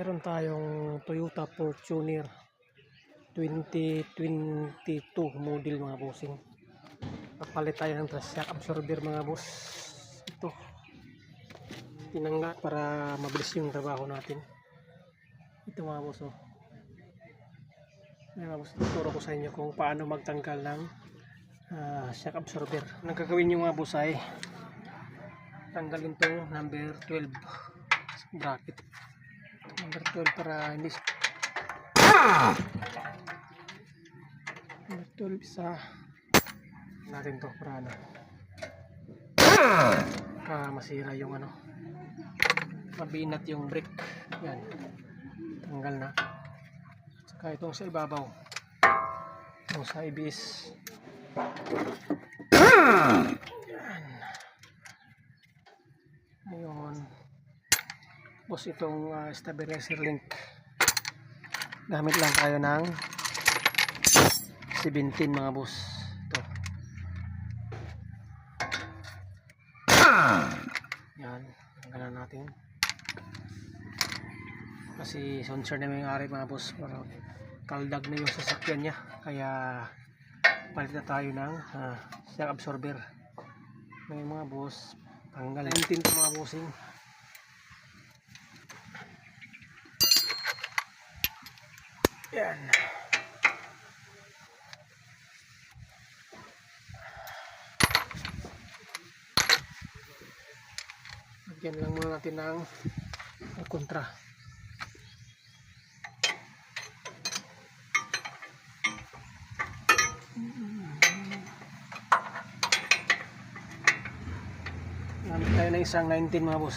meron tayong Toyota Fortuner 2022 model mga bossing. Papalit tayo ng shock absorber mga boss. Ito. Tinangga para mabilis yung trabaho natin. Ito mga boss oh. Mga boss tuturo ko sa inyo kung paano magtanggal ng ah, shock absorber. Ang gagawin nyo mga boss ay tanggalin to number 12 bracket number 12 para hindi number 12 isa natin to para ano para masira yung ano mabinat yung brick. Yan. Tanggal na. Saka itong sa ibabaw. Itong sa ibis yan ayun tapos itong ah, stabilizer link. Gamit lang tayo ng 17 mga boss. Ito. Yan. Tanggalan natin. Kasi sponsor na may ari mga boss para kaldag na yung sasakyan niya. Kaya palit na tayo ng ah, shock absorber. Ngayon mga boss tanggal. 19 to mga bossing yan Lagyan lang muna natin ng ng kontra. Gamit tayo ng isang 19 mga boss.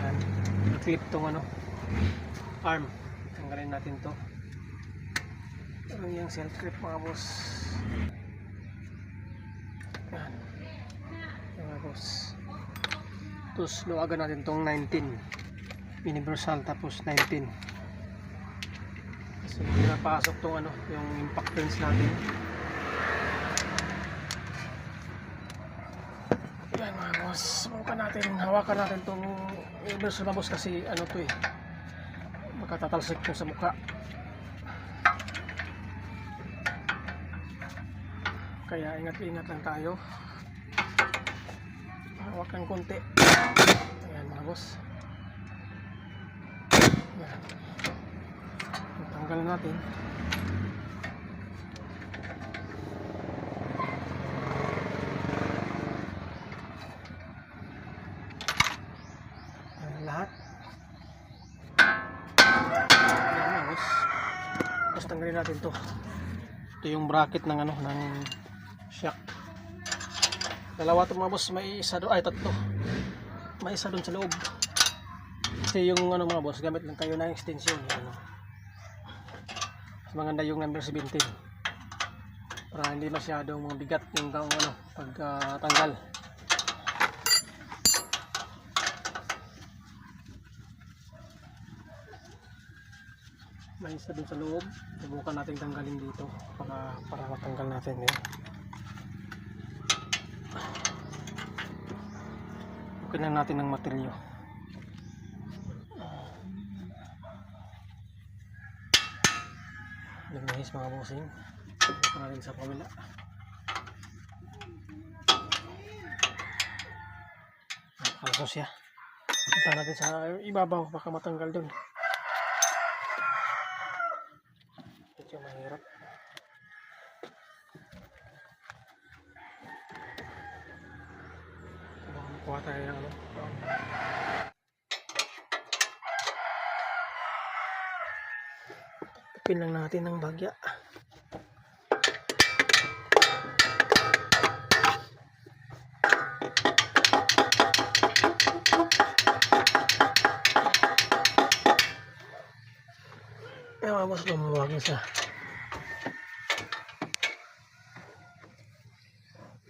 Yan. I-clip tong ano, arm. Tanggalin natin to. Pero yung self clip mga boss. Yan. Mga boss. Tapos luwagan natin tong 19. Universal tapos 19. Kasi hindi napasok tong ano, yung impact pins natin. Yan mga boss. Subukan natin, hawakan natin tong universal mga boss kasi ano to eh. Makatatalsik yung sa mukha. Kaya ingat-ingat lang tayo. Hawak ng konti. Ayan mga boss. Ayan. Tanggalan natin. Ayan lahat. Ayan mga boss. Tapos tanggalin natin to. Ito yung bracket ng ano, ng shock. Dalawa to mga boss, may isa doon, ay tatlo. May isa doon sa loob. Kasi yung ano mga boss, gamit lang tayo ng extension. Ano. Mas maganda yung number 17. Para hindi masyadong mga bigat yung ano, pag ah, May isa doon sa loob. Subukan natin tanggalin dito para, para matanggal natin yun. Bukin lang natin ng materyo. Lumihis mga bossing. Bukan natin sa pamila. Kalso siya. Punta natin sa ibabaw. Baka matanggal dun. Medyo mahirap. Makuha tayo ng ano. Pin lang natin ng bagya. Ewan mo sa lumuwag siya.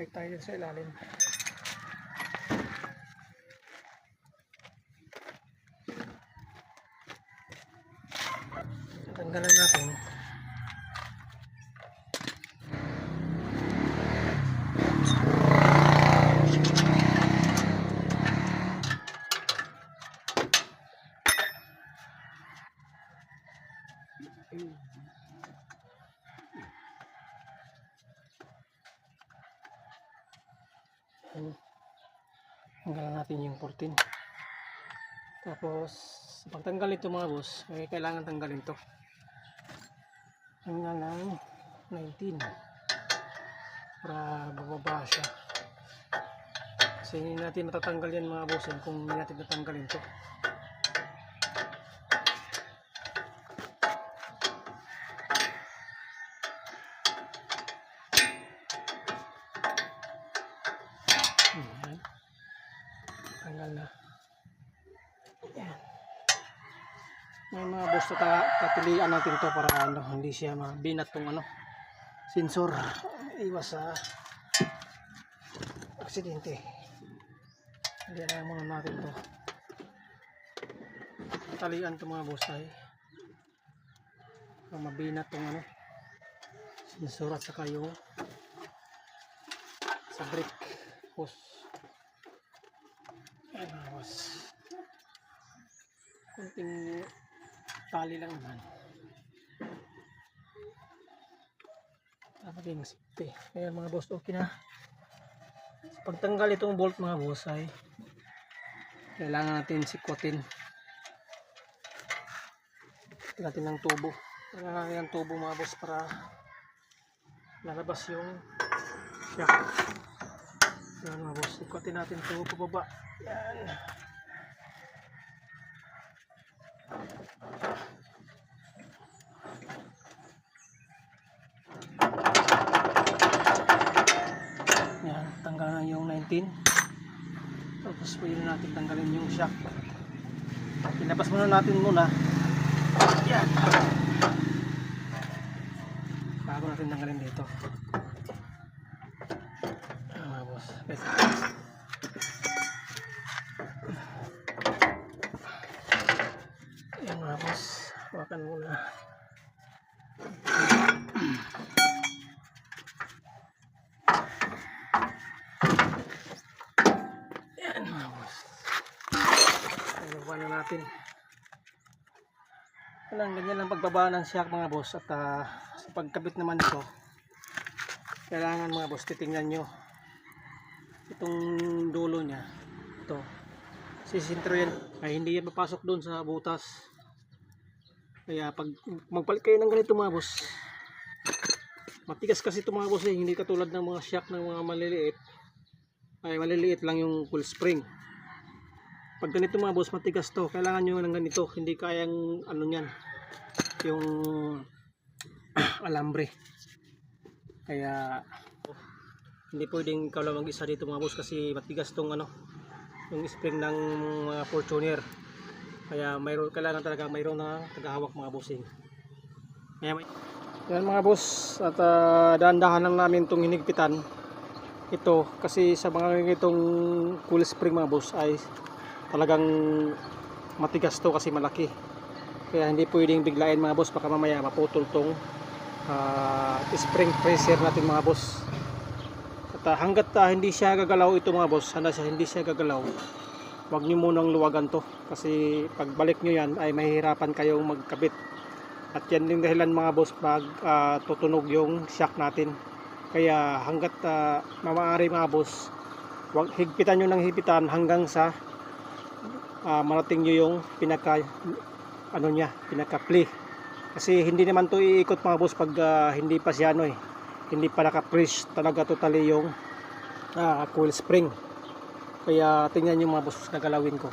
Kahit tayo sa ilalim. Tanggalan natin. Tanggalan natin yung 14. Tapos, pagtanggal ito mga boss, eh, kailangan tanggalin to. Hanggang ng 19. Para bababa siya. Kasi hindi natin matatanggal yan mga boss eh, kung hindi natin natanggalin to. Tanggal na. May mga boss na ta tatilian natin to para ano, hindi siya mabinat tong ano, sensor. Iwas sa aksidente. Hindi na muna natin to. Talian to mga boss ay para mabinat tong ano, sensor at saka yung sa brake hose. Ayan boss. Kunting tali lang naman. Dapat yung safety. Ayan mga boss, okay na. Pagtanggal itong bolt mga boss ay kailangan natin sikwatin. natin ng tubo. Kailangan natin ng tubo mga boss para lalabas yung shock. Yan mga boss, ikutin natin ito pababa. Yan. Yan, tanggalan na yung 19. Tapos pwede na natin tanggalin yung shock. Pinabas muna natin muna. Yan. Bago natin tanggalin dito. Yan mga boss. Let's Boss. Hawakan muna. Yan mga boss. Ayun na natin. Walang ganyan lang pagbaba ng shock mga boss at ah, sa pagkabit naman nito kailangan mga boss titingnan nyo itong dulo niya ito sisintro yan ay hindi yan papasok doon sa butas kaya pag magpalit kayo ng ganito mga boss matigas kasi ito mga boss eh, hindi katulad ng mga shock ng mga maliliit. Ay maliliit lang yung full spring. Pag ganito mga boss matigas to. Kailangan nyo ng ganito. Hindi kayang ano nyan yung alambre. Kaya hindi pwedeng ikaw lang mag-isa dito mga boss kasi matigas tong ano yung spring ng mga Fortuner kaya mayroon kailangan talaga mayroon na tagahawak mga bossing. May yan mga boss at uh, dahan-dahan lang namin itong hinigpitan. Ito kasi sa mga itong cool spring mga boss ay talagang matigas to kasi malaki. Kaya hindi pwedeng biglain mga boss baka mamaya maputol tong ah, spring pressure natin mga boss. At ah, hanggat ah, hindi siya gagalaw ito mga boss hanggat siya hindi siya gagalaw wag niyo munang luwagan to kasi pagbalik nyo yan ay mahihirapan kayong magkabit. At yan yung dahilan mga boss pag ah, tutunog yung shock natin. Kaya hanggat uh, maaari mga boss wag higpitan nyo ng higpitan hanggang sa ah, marating nyo yung pinaka ano niya pinaka play kasi hindi naman to iikot mga boss pag ah, hindi pa siya ano eh hindi pa naka-fresh talaga totally yung ah, coil spring kaya tingnan nyo mga boss gagalawin ko.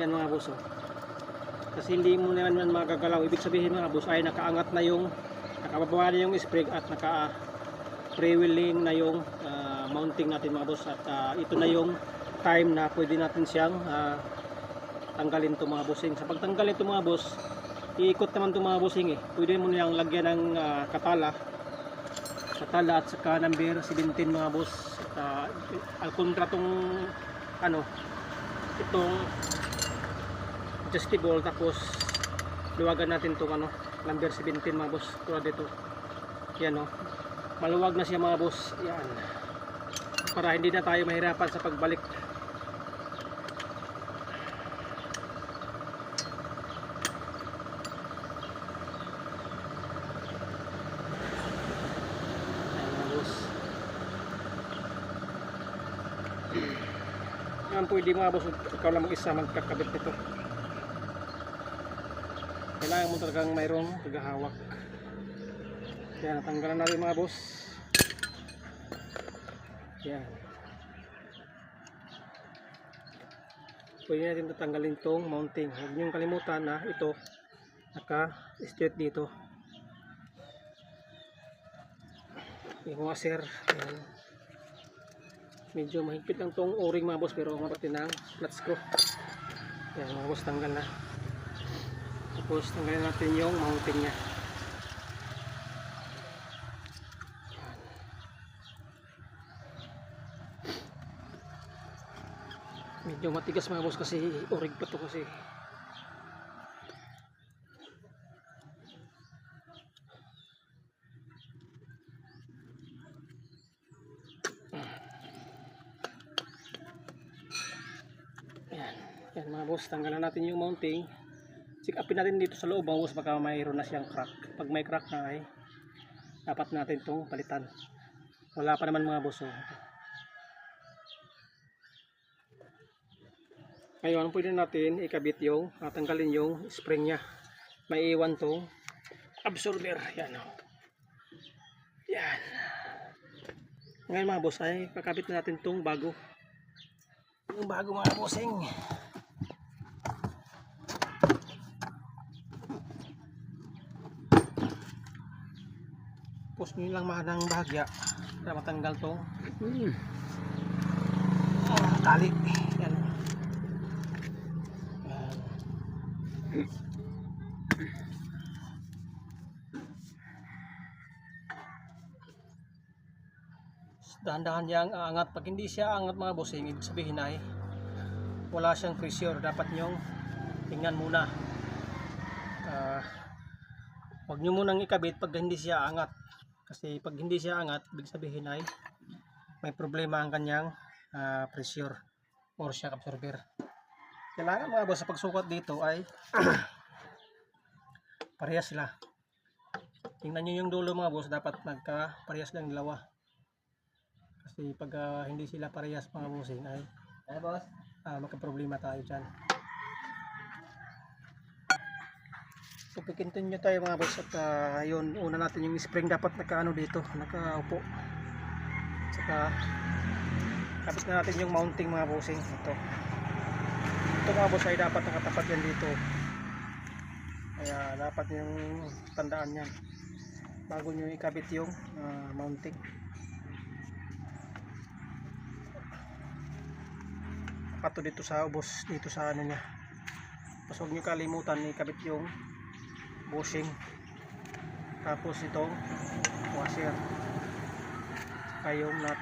Yan mga boss oh. kasi hindi mo naman magagalaw. Ibig sabihin mga boss ay nakaangat na yung nakababa na yung spring at naka pre-wheeling na yung ah, mounting natin mga boss. At ah, ito na yung time na pwede natin siyang ah, tanggalin to mga bossing. Sa pagtanggal ito mga boss iikot naman to mga bossing eh. Pwede mo niyang lagyan ng ah, katala. Katala at saka number 17 mga boss uh, alkontra tong ano itong adjustable tapos luwagan natin tong ano number 17 mga boss. Tulad dito yan oh. Maluwag na siya mga boss. Yan. Para hindi na tayo mahirapan sa pagbalik naman pwede mga boss, ikaw lang mag-isa magkakabit nito. Kailangan mo talagang mayroong tagahawak. Kaya natanggalan natin mga boss. Yan. Pwede natin tatanggalin tong mounting. Huwag niyong kalimutan na ito naka-straight dito. Yung washer. Yan. Medyo mahigpit lang tong o-ring mga boss pero mapati ng flat screw. Yan mga boss tanggal na. Tapos tanggalin natin yung mounting niya. Medyo matigas mga boss kasi o-ring pa to kasi. Yan. Boss, tanggalan natin yung mounting. Check upin natin dito sa loob boss baka mayroon na siyang crack. Pag may crack na ay dapat natin itong palitan. Wala pa naman mga boss. Oh. Ngayon, pwede natin ikabit yung, natanggalin yung spring niya. May iwan tong absorber. Yan o. Yan. Ngayon mga boss ay kakabit na natin tong bago. Yung bago mga bossing. Post nyo lang mahadang bahagya para matanggal tong ah, tali. Yan. Yan. Dahan-dahan niyang aangat. Pag hindi siya aangat mga bossing, ibig sabihin ay wala siyang pressure. Dapat niyong tingnan muna. Ah, Huwag nyo munang ikabit pag hindi siya angat. Kasi pag hindi siya angat, ibig sabihin ay may problema ang kanyang ah, pressure or shock absorber. Kailangan mga boss sa pagsukat dito ay parehas sila. Tingnan nyo yung dulo mga boss, dapat nagka parehas lang dalawa. Kasi pag ah, hindi sila parehas mga bossing ay Ano boss? ah, magka-problema tayo dyan. So, nyo tayo mga boss at ah, yun, una natin yung spring dapat nakaano dito, nakaupo. Saka, kapit na natin yung mounting mga bossing. Ito. Ito mga boss ay dapat nakatapat yan dito. Kaya dapat yung tandaan yan. Bago nyo ikabit yung ah, mounting. pato dito sa ubos dito sa ano niya tapos huwag nyo kalimutan ikabit yung bushing tapos itong washer. Saka yung nut.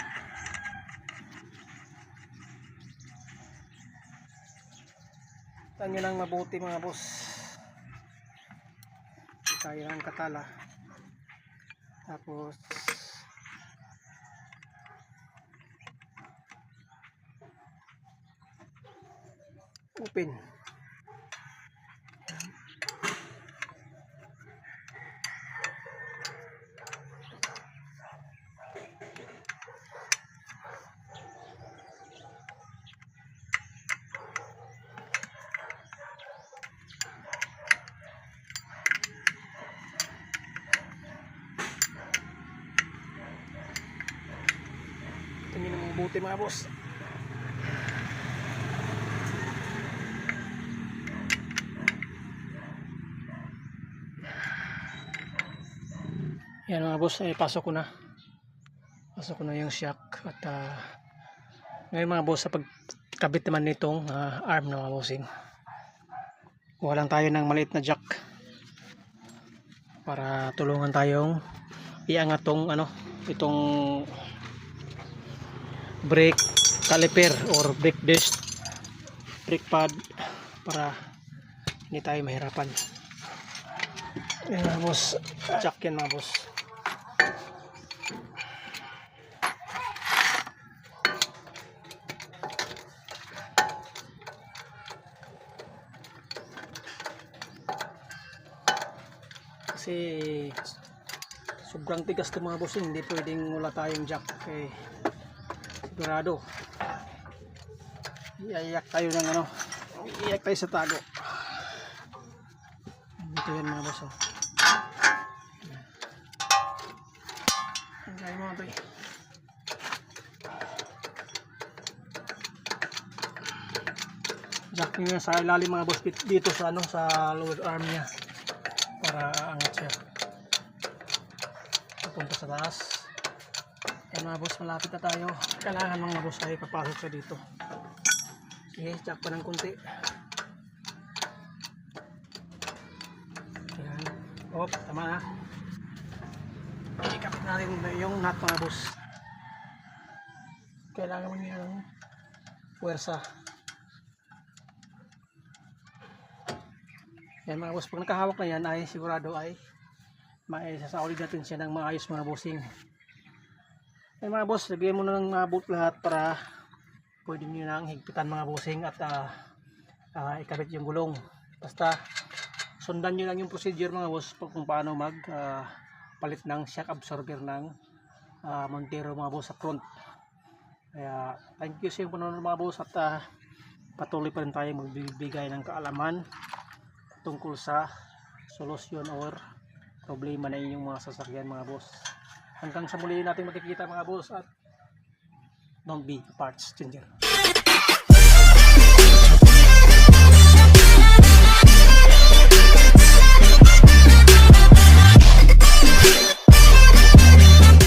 Nyo lang mabuti mga boss. Tayo ng katala. Tapos open tingin ng mabuti mga boss Yan mga boss, ay pasok ko na. Pasok ko na yung shock at ah, ngayon mga boss sa pagkabit naman nitong ah, arm na mga bossing. Kuha lang tayo ng maliit na jack para tulungan tayong iangat tong ano, itong brake caliper or brake disc brake pad para hindi tayo mahirapan. Yan mga boss, jack yan mga boss. kasi sobrang tigas ito mga boss hindi pwedeng wala tayong jack eh, sigurado. Iiyak tayo ng ano iiyak tayo sa tago. Dito yan mga boss oh. gaya mga eh. jack niya sa ilalim mga boss dito sa ano sa lower arm niya. Para angat siya. Papunta sa taas yan mga boss malapit na tayo. Kailangan mga boss ay papasok siya dito. Sige jack pa ng kunti yan op tama na. Ikap natin yung nut mga boss. Kailangan mo yung puwersa. Yan mga boss, pag nakahawak na yan ay sigurado ay maisasauli natin siya ng maayos mga bossing. Yan mga boss, lagyan mo na ng mga bolt lahat para pwede nyo nang higpitan mga bossing at ah, ah, ikabit yung gulong. Basta sundan nyo lang yung procedure mga boss kung paano mag ah, palit ng shock absorber ng ah, Montero mga boss sa front. Kaya thank you sa inyong panonood mga boss at ah, patuloy pa rin tayo magbibigay ng kaalaman tungkol sa solusyon or problema na inyong mga sasakyan mga boss. Hanggang sa muli natin makikita mga boss at don't be parts changer.